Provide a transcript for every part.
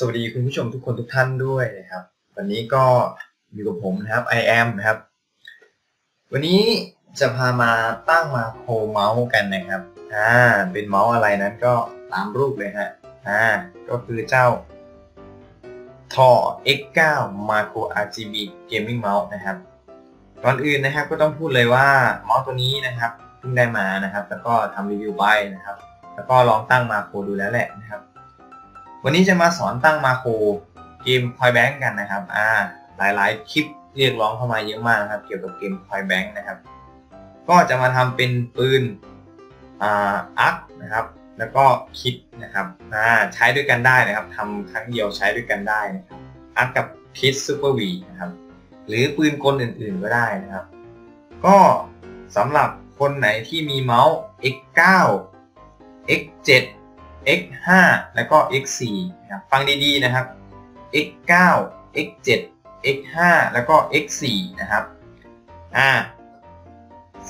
สวัสดีคุณผู้ชมทุกคนทุกท่านด้วยนะครับ วันนี้ก็อยู่กับผมนะครับ I am นะครับ วันนี้จะพามาตั้งมาโคเมาส์กันนะครับอ่าเป็นเมาส์อะไรนั้นก็ตามรูปเลยฮะอ่าก็คือเจ้าทอ X9 Macro RGB Gaming Mouse นะครับก่อนอื่นนะครับก็ต้องพูดเลยว่าเมาส์ตัวนี้นะครับเพิ่งได้มานะครับ แล้วก็ทำรีวิวไปนะครับ แล้วก็ลองตั้งมาโคดูแล้วแหละนะครับ วันนี้จะมาสอนตั้งมาโครเกม Point Bank กันนะครับ อ่า หลายๆ คลิปเรียกร้องเข้ามาเยอะมากนะครับ เกี่ยวกับเกม Point Bank นะครับ ก็จะมาทำเป็นปืน อ่า อัพนะครับ แล้วก็คิดนะครับ อ่า ใช้ด้วยกันได้นะครับทำครั้งเดียวใช้ด้วยกันได้นะครับ อัพกับคิดซูเปอร์วีนะครับ หรือปืนกลอื่นๆก็ได้นะครับ ก็สำหรับคนไหนที่มีเมาส์ X9 X7 X5 แล้วก็ X4 นะครับฟังดีๆนะครับ X9 X7 X5 แล้วก็ X4 นะครับอ่า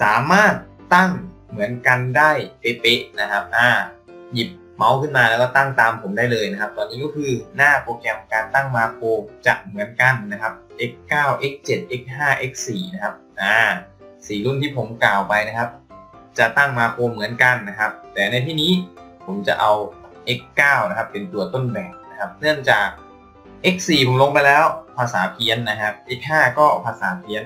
สามารถตั้งเหมือนกันได้เป๊ะๆนะครับอ่าหยิบเมาส์ขึ้นมาแล้วก็ตั้งตามผมได้เลยนะครับ ตอนนี้ก็คือหน้าโปรแกรมการตั้งมาโครจะเหมือนกันนะครับ X9 X7 X5 X4 นะครับอ่าสี่รุ่นที่ผมกล่าวไปนะครับ จะตั้งมาโครเหมือนกันนะครับ แต่ในที่นี้ ผมจะเอา x9 นะครับเป็นตัวต้นแบบนะครับ เนื่องจาก x4 ผมลงไปแล้วภาษาเพี้ยนนะครับ x5 ก็ภาษาเพี้ยน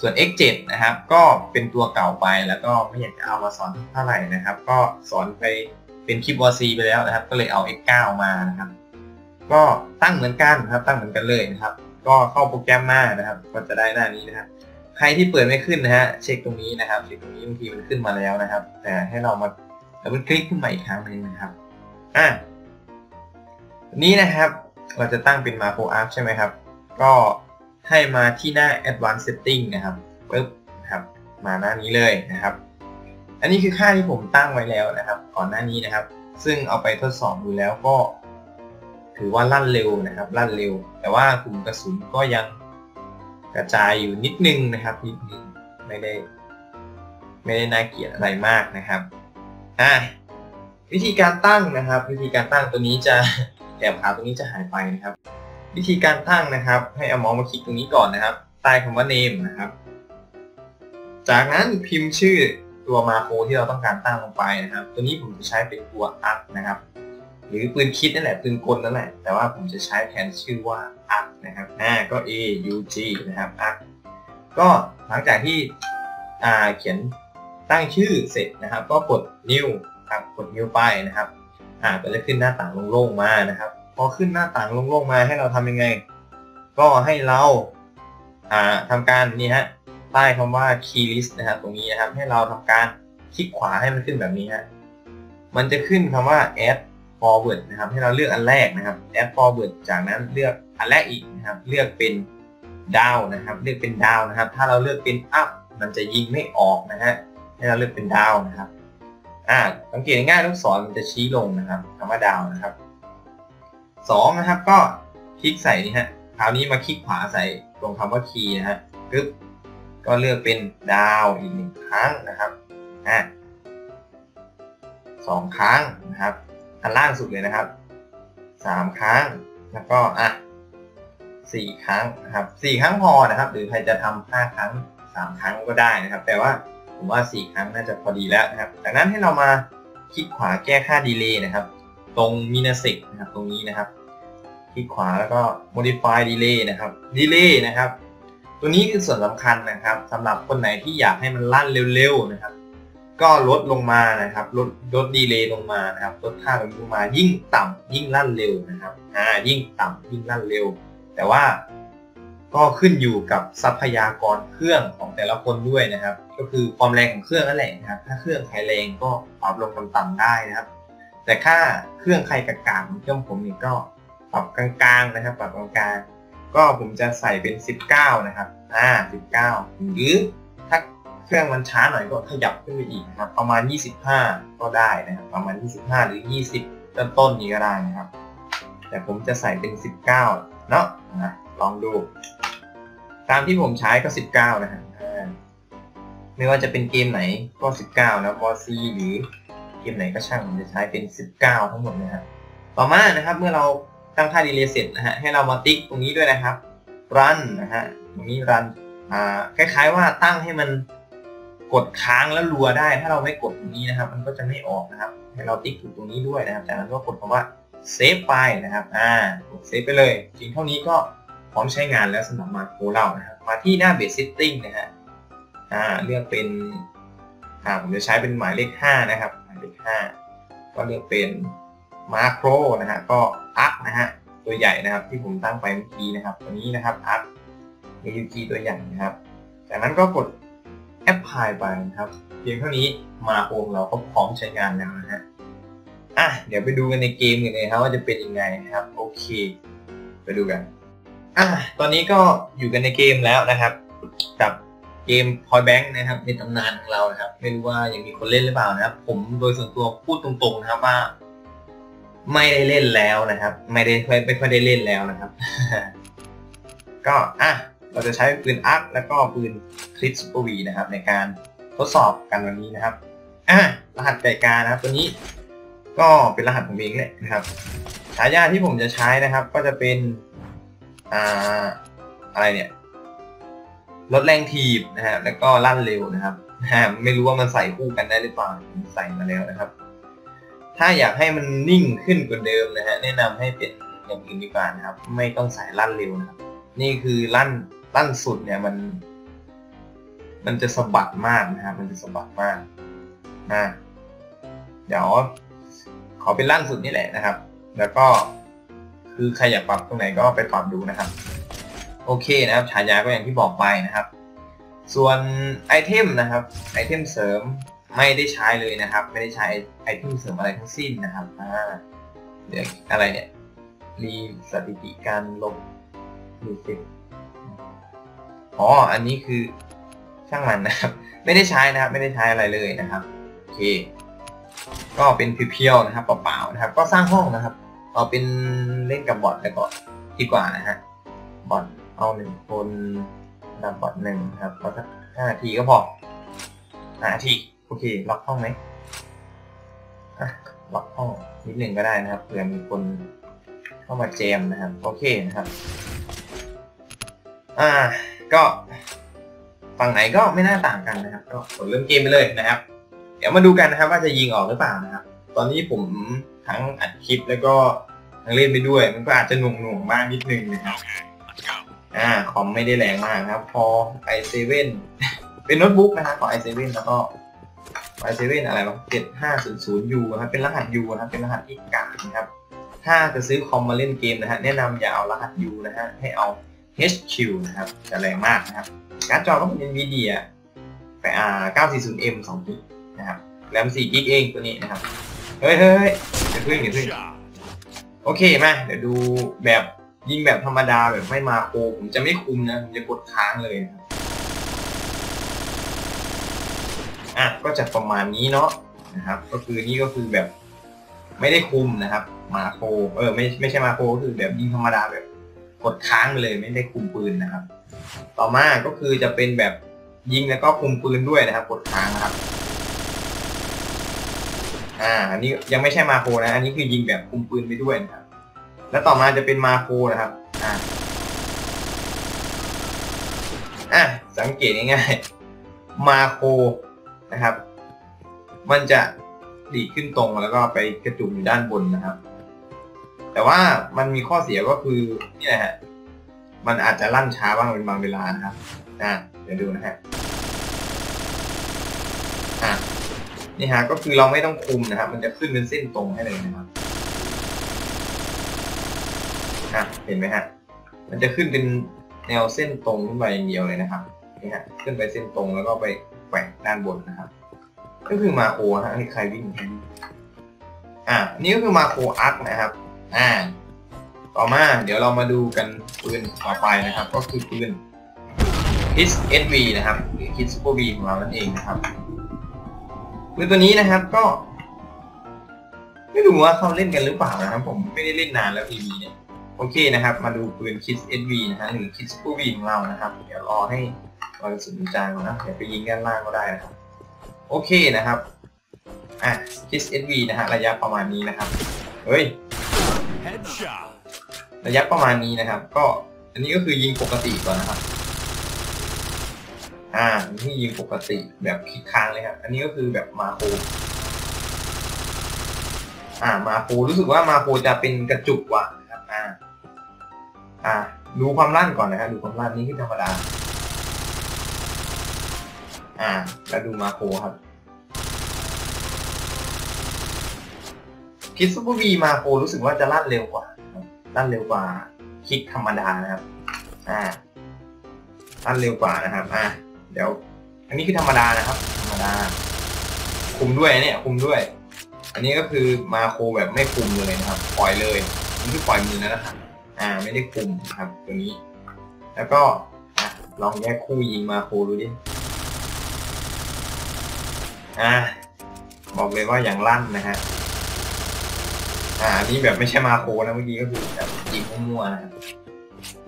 ส่วน x7 นะครับ ก็เป็นตัวเก่าไปแล้วก็ไม่อยากจะเอามาสอนเท่าไหร่นะครับ ก็สอนไปเป็นคลิปวอซีไปแล้วนะครับ ก็เลยเอา x9 มานะครับ ก็ตั้งเหมือนกันนะครับ ตั้งเหมือนกันเลยนะครับ ก็เข้าโปรแกรมมานะครับ ก็จะได้หน้านี้นะครับใครที่เปิดไม่ขึ้นนะฮะเช็คตรงนี้นะครับเช็คตรงนี้บางทีมันขึ้นมาแล้วนะครับ แต่ให้เรามา ดับเบิลคลิกขึ้นมาอีกครั้งหนึ่งนะครับอะนี้นะครับเราจะตั้งเป็น Macro Arc ใช่ไหมครับ ก็ให้มาที่หน้า Advanced Setting นะครับปึ๊บนะครับ มาหน้านี้เลยนะครับ อันนี้คือค่าที่ผมตั้งไว้แล้วนะครับ ก่อนหน้านี้นะครับ ซึ่งเอาไปทดสอบดูแล้วก็ ถือว่าลั่นเร็วนะครับ ลั่นเร็ว แต่ว่ากลุ่มกระสุนก็ยังกระจายอยู่นิดนึงนะครับนิดนึงไม่ได้ ไม่ได้น่าเกลียดอะไรมากนะครับ อะวิธีการตั้งนะครับ วิธีการตั้งตัวนี้จะแถบขาวตรงนี้จะหายไปนะครับ วิธีการตั้งนะครับ ให้เอาเมาส์มาคลิกตรงนี้ก่อนนะครับ ใต้คำว่า name นะครับ จากนั้นพิมพ์ชื่อตัวมาโครที่เราต้องการตั้งลงไปนะครับ ตัวนี้ผมจะใช้เป็นตัว arc นะครับ หรือปืนคิดนั่นแหละปืนกลนั่นแหละ แต่ว่าผมจะใช้แทนชื่อว่า arc นะครับอ่าก็ a u g นะครับ arc ก็หลังจากที่อ่าเขียน ตั้งชื่อเสร็จนะครับ ก็กด new ครับกด new ไปนะครับอ่าก็จะขึ้นหน้าต่างโล่งๆมานะครับ พอขึ้นหน้าต่างโล่งๆมาให้เราทำยังไง ก็ให้เราอ่าทำการนี่ฮะใต้คำว่า key list นะครับตรงนี้นะครับ ให้เราทำการคลิกขวาให้มันขึ้นแบบนี้ฮะมันจะขึ้นคำว่า add forward นะครับ ให้เราเลือกอันแรกนะครับ add forward จากนั้นเลือกอันแรกอีกนะครับ เลือกเป็น down นะครับ เลือกเป็น down นะครับ ถ้าเราเลือกเป็น up มันจะยิงไม่ออกนะฮะ ให้เราเลือกเป็น down นะครับ อ่า สังเกตง่ายลูกศรมันจะชี้ลงนะครับคำว่า down นะครับสองนะครับ ก็คลิกใส่นี่ฮะคราวนี้มาคลิกขวาใส่ตรงคำว่า key นะฮะปึ๊บก็เลือกเป็น down อีกหนึ่งครั้งนะครับอ่าสองครั้งนะครับอันล่างสุดเลยนะครับสามครั้งแล้วก็อะสี่ครั้งนะครับสี่ครั้งพอนะครับ หรือใครจะทำห้าครั้งสามครั้งก็ได้นะครับ แต่ว่า ผมว่าสี่ครั้งน่าจะพอดีแล้วนะครับ จากนั้นให้เรามาคลิกขวาแก้ค่าดีเลย์นะครับ ตรงมินาสิกนะครับตรงนี้นะครับ คลิกขวาแล้วก็ modify delay นะครับ delay นะครับ ตัวนี้คือส่วนสำคัญนะครับสำหรับคนไหนที่อยากให้มันลั่นเร็วๆนะครับ ก็ลดลงมานะครับ ลดลดดีเลย์ลงมานะครับ ลดค่าลงมายิ่งต่ำยิ่งลั่นเร็วนะครับ อ่า ยิ่งต่ำยิ่งลั่นเร็ว แต่ว่า ก็ขึ้นอยู่กับทรัพยากรเครื่องของแต่ละคนด้วยนะครับ ก็คือความแรงของเครื่องนั่นแหละนะครับ ถ้าเครื่องใครแรงก็ปรับลงต่ำๆได้นะครับ แต่ค่าเครื่องใครกากๆเครื่องผมนี่ก็ปรับกลางๆนะครับ ปรับกลางๆก็ผมจะใส่เป็น 19 นะครับอ่า19 หรือถ้าเครื่องมันช้าหน่อยก็ขยับขึ้นไปอีกนะครับ ประมาณ 25 ก็ได้นะครับ ประมาณ 25 หรือ 20ต้นต้นนี้ก็ได้นะครับ แต่ผมจะใส่เป็น 19 เนาะนะ ลองดู ตามที่ผมใช้ก็ 19 นะฮะไม่ว่าจะเป็นเกมไหนก็ 19 นะบอซีหรือเกมไหนก็ช่างผมจะใช้เป็น 19 ทั้งหมดนะฮะต่อมานะครับเมื่อเราตั้งค่าดีเลย์เสร็จนะฮะให้เรามาติ๊กตรงนี้ด้วยนะครับ run นะฮะตรงนี้ run อ่าคล้ายๆว่าตั้งให้มันกดค้างแล้วรัวได้ ถ้าเราไม่กดตรงนี้นะครับ มันก็จะไม่ออกนะครับ ให้เราติ๊กถูกตรงนี้ด้วยนะครับ จากนั้นก็กดคำว่า save ไปนะครับ อ่ากด save ไปเลยจริงเท่านี้ก็ พร้อมใช้งานแล้วสำหรับมาโครเรานะครับมาที่หน้า base setting นะฮะอ่าเลือกเป็นอ่าผมจะใช้เป็นหมายเลข 5 นะครับ หมายเลข 5 ก็เลือกเป็นมาโครนะฮะก็อัพนะฮะตัวใหญ่นะครับที่ผมตั้งไปเมื่อกี้นะครับตัวนี้นะครับอัพ AUG ตัวใหญ่นะครับ จากนั้นก็กด apply ไปนะครับเพียงเท่านี้มาโครเราก็พร้อมใช้งานแล้วนะฮะอะเดี๋ยวไปดูกันในเกมกันเลยครับว่าจะเป็นยังไงนะครับ โอเค ไปดูกัน อะตอนนี้ก็อยู่กันในเกมแล้วนะครับกับเกม Point Bank นะครับในตำนานของเรานะครับ ไม่รู้ว่ายังมีคนเล่นหรือเปล่านะครับ ผมโดยส่วนตัวพูดตรงๆนะครับว่า ไม่ได้เล่นแล้วนะครับ ไม่ได้ไม่ค่อยได้เล่นแล้วนะครับ ก็อะเราจะใช้ปืนอาร์คแล้วก็ปืนคริสโปอร์วีนะครับ ในการทดสอบกันวันนี้นะครับอะรหัสไก่กานะครับตัวนี้ก็เป็นรหัสผมเองเลยนะครับฉายาที่ผมจะใช้นะครับ ก็จะเป็น อ่าอะไรเนี่ยลดแรงถีบนะฮะแล้วก็ลั่นเร็วนะครับไม่รู้ว่ามันใส่คู่กันได้หรือเปล่าใส่มาแล้วนะครับ ถ้าอยากให้มันนิ่งขึ้นกว่าเดิมนะฮะแนะนำให้เป็นอย่างอื่นดีกว่านะครับ ไม่ต้องใส่ลั่นเร็วนะครับ นี่คือลั่นลั่นสุดเนี่ยมัน มันจะสะบัดมากนะครับมันจะสะบัดมากนะเดี๋ยวขอเป็นลั่นสุดนี่แหละนะครับ แล้วก็ คือใครอยากปรับตรงไหนก็ไปปรับดูนะครับ โอเคนะครับฉายาก็อย่างที่บอกไปนะครับ ส่วนไอเทมนะครับไอเทมเสริมไม่ได้ใช้เลยนะครับ ไม่ได้ใช้ไอเทมเสริมอะไรทั้งสิ้นนะครับอ่าเดี๋ยวอะไรเนี่ยรีสถิติการลบรีเซ็ตอ๋ออันนี้คือช่างมันนะครับ ไม่ได้ใช้นะครับ ไม่ได้ใช้อะไรเลยนะครับโอเค ก็เป็นเพียวๆนะครับเปล่าๆนะครับ ก็สร้างห้องนะครับ เอาเป็นเล่นกับบอทแล้วก็ดีกว่านะฮะ บอทเอาหนึ่งคนดับบอทหนึ่งครับก็สักห้านาทีก็พอห้านาทีโอเค ล็อกห้องไหมล็อกห้องนิดหนึ่งก็ได้นะครับเผื่อมีคนเข้ามาแจมนะครับ โอเคนะครับ อ่า ก็ฝั่งไหนก็ไม่น่าต่างกันนะครับ ก็กดเริ่มเกมไปเลยนะครับ เดี๋ยวมาดูกันนะครับว่าจะยิงออกหรือเปล่านะครับ ตอนนี้ผมทั้งอัดคลิปแล้วก็ทั้งเล่นไปด้วย มันก็อาจจะหน่วงหน่วงๆบ้างนิดนึงนะครับอ่าคอมไม่ได้แรงมากนะครับ พอ i7 เป็นโน้ตบุ๊กนะครับของ i7 แล้วก็ i7 อะไรวะ 7500U นะครับเป็นรหัส U นะครับเป็นรหัสที่กลางนะครับ ถ้าจะซื้อคอมมาเล่นเกมนะฮะแนะนำอย่าเอารหัส U นะฮะให้เอา HQ นะครับจะแรงมากนะครับ การ์ดจอก็เป็น NVIDIA ไปอ่า 940M 2 g นะครับแรม4 g เองตัวนี้นะครับ เฮ้ยเฮ้ยเดี๋ยวพึ่งเดี๋ยวพึ่งโอเคมาเดี๋ยวดูแบบยิงแบบธรรมดาแบบไม่มาโคผมจะไม่คุมนะผมจะกดค้างเลยนะครับอะก็จะประมาณนี้เนาะนะครับ ก็คือนี่ก็คือแบบ ไม่ได้คุมนะครับ มาโคเออไม่ไม่ใช่มาโคก็คือแบบยิงธรรมดาแบบ กดค้างไปเลยไม่ได้คุมปืนนะครับ ต่อมาก็คือจะเป็นแบบยิงแล้วก็คุมปืนด้วยนะครับ กดค้างนะครับ อ่าอันนี้ยังไม่ใช่มาโคนะ อันนี้คือยิงแบบคุมปืนไปด้วยนะครับ แล้วต่อมาจะเป็นมาโคนะครับอ่าอะสังเกตง่ายๆมาโคนะครับ มันจะดีขึ้นตรงแล้วก็ไปกระจุกอยู่ด้านบนนะครับ แต่ว่ามันมีข้อเสียก็คือนี่แหละฮะมันอาจจะลั่นช้าบ้างเป็นบางเวลานะครับอะเดี๋ยวดูนะฮะ นี่ฮะก็คือเราไม่ต้องคุมนะครับ มันจะขึ้นเป็นเส้นตรงให้เลยนะครับอะเห็นไหมฮะ มันจะขึ้นเป็นแนวเส้นตรงขึ้นไปอย่างเดียวเลยนะครับนี่ฮะขึ้นไปเส้นตรงแล้วก็ไปแกว่งด้านบนนะครับ ก็คือมาโคฮะใครวิ่งใครวิ่งอะนี่ก็คือมาโคอาร์คนะครับอ่าต่อมาเดี๋ยวเรามาดูกันปืนต่อไปนะครับ ก็คือปืน His SV นะครับหรือ His Super V ของเรานั่นเองนะครับ ปืนตัวนี้นะครับก็ ไม่รู้ว่าเขาเล่นกันหรือเปล่านะครับ ผมไม่ได้เล่นนานแล้วทีวีเนี่ยโอเคนะครับ มาดูปืน Kids SV นะฮะหรือ Kids Super V ของเรานะครับ เดี๋ยวรอให้รอยสุนจางก่อนนะเดี๋ยวไปยิงด้านล่างก็ได้นะครับ โอเคนะครับอะ Kids SV นะฮะระยะประมาณนี้นะครับเฮ้ย Headshot. ระยะประมาณนี้นะครับ ก็อันนี้ก็คือยิงปกติก่อนนะครับ อ่านี่ยิงปกติแบบคลิกค้างเลยครับอันนี้ก็คือแบบมาโคอ่ามาโครู้สึกว่ามาโคจะเป็นกระจุกกว่านะครับอ่าอ่าดูความลั่นก่อนนะครับดูความลั่นนี่คือธรรมดาอ่าแล้วดูมาโคครับคิดซูเปอร์วีมาโครู้สึกว่าจะลั่นเร็วกว่าลั่นเร็วกว่าคลิกธรรมดานะครับ อ่าลั่นเร็วกว่านะครับ อ่า เดี๋ยว อันนี้คือธรรมดานะครับ ธรรมดา คุมด้วยเนี่ย คุมด้วย อันนี้ก็คือมาโคแบบไม่คุมเลยนะครับ ปล่อยเลยนี่คือปล่อยมือแล้วนะครับ อ่า ไม่ได้คุมครับ ตัวนี้ แล้วก็ลองแยกคู่ยิงมาโคดูดิ อ่า บอกเลยว่าอย่างลั่นนะฮะ อ่านนี้แบบไม่ใช่มาโคนะเมื่อกี้ก็คือแบบยิงมั่วๆนะครับ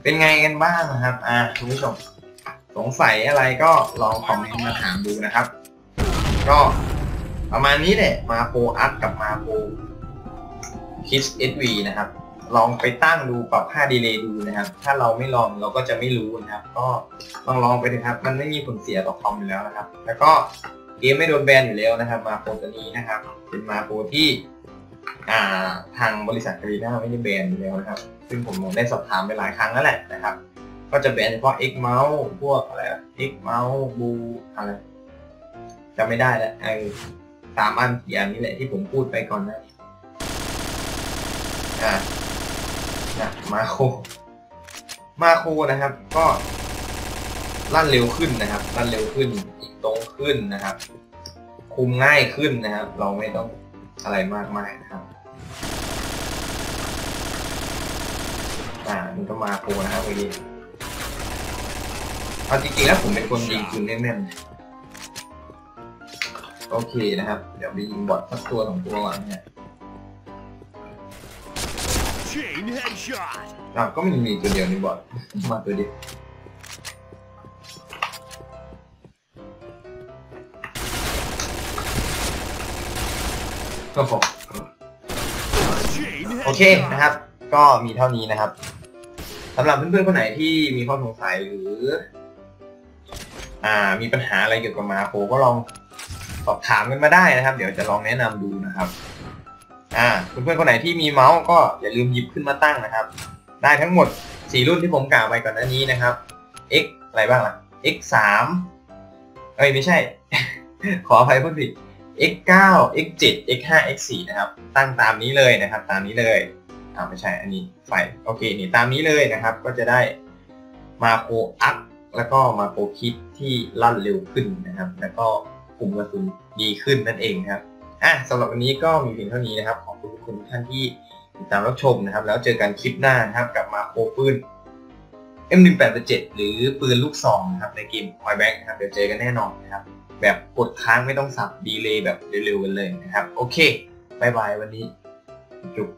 เป็นไงกันบ้างนะครับ อ่าคุณผู้ชม สงสัยอะไรก็ลองคอมเมนต์มาถามดูนะครับ ก็ประมาณนี้แหละมาโครอัพกับมาโครคิส SV นะครับ ลองไปตั้งดูปรับค่าดีเลย์ดูนะครับ ถ้าเราไม่ลองเราก็จะไม่รู้นะครับ ก็ลองลองไปดูครับ มันไม่มีผลเสียต่อคอมอยู่แล้วนะครับ แล้วก็เกมไม่โดนแบนอยู่แล้วนะครับ มาโครตัวนี้นะครับ เป็นมาโครที่อ่าทางบริษัทกรีน่าไม่ได้แบนอยู่แล้วนะครับ ซึ่งผมได้สอบถามไปหลายครั้งแล้วแหละนะครับ ก็จะแบนเฉพาะ X Mouse พวกอะไร X Mouse บูอะไรจำไม่ได้แล้วไอ้สามอันสี่อันนี้แหละที่ผมพูดไปก่อนหน้านี้อ่านะมาโครมาโครนะครับ ก็ลั่นเร็วขึ้นนะครับลั่นเร็วขึ้นอีกตรงขึ้นนะครับ คุมง่ายขึ้นนะครับ เราไม่ต้องอะไรมากมายนะครับอ่านี่ก็มาโครนะครับเมื่อกี้ เอาจริงๆแล้วผมเป็นคนยิงปืนแม่นๆ โอเคนะครับ เดี๋ยวไปยิงบอทสักตัวสองตัวก่อนเนี่ย Chain headshot. อ่าก็มันมีตัวเดียวในบอทมาตัวเดียวก็พอ Chain โอเค headshot. นะครับ ก็มีเท่านี้นะครับสำหรับเพื่อนๆคนไหนที่มีข้อสงสัยหรือ อ่ามีปัญหาอะไรเกี่ยวกับมาโคก็ลองสอบถามกันมาได้นะครับ เดี๋ยวจะลองแนะนำดูนะครับ อ่าเพื่อนๆคนไหนที่มีเมาส์ก็อย่าลืมหยิบขึ้นมาตั้งนะครับ ได้ทั้งหมด 4 รุ่นที่ผมกล่าวไปก่อนหน้านี้นะครับ X อะไรบ้างล่ะ X 3เอ้ยไม่ใช่ ขออภัยพูดผิด X 9 X 7 X 5 X 4นะครับ ตั้งตามนี้เลยนะครับ ตามนี้เลยอ่าไม่ใช่อันนี้ไฟ โอเคนี่ตามนี้เลยนะครับ ก็จะได้มาโคอัพ แล้วก็มาโครคิดที่ลั่นเร็วขึ้นนะครับ แล้วก็คุมกระสุนดีขึ้นนั่นเองครับอะสำหรับวันนี้ก็มีเพียงเท่านี้นะครับ ขอบคุณทุกคนท่านที่ติดตามรับชมนะครับ แล้วเจอกันคลิปหน้านะครับกับมาโครปืน M187 หรือปืนลูกซองนะครับในเกม Point Blank นะครับเดี๋ยวเจอกันแน่นอนนะครับแบบกดค้างไม่ต้องสับดีเลย์แบบเร็วๆกันเลยนะครับ โอเคบายบายวันนี้จุบ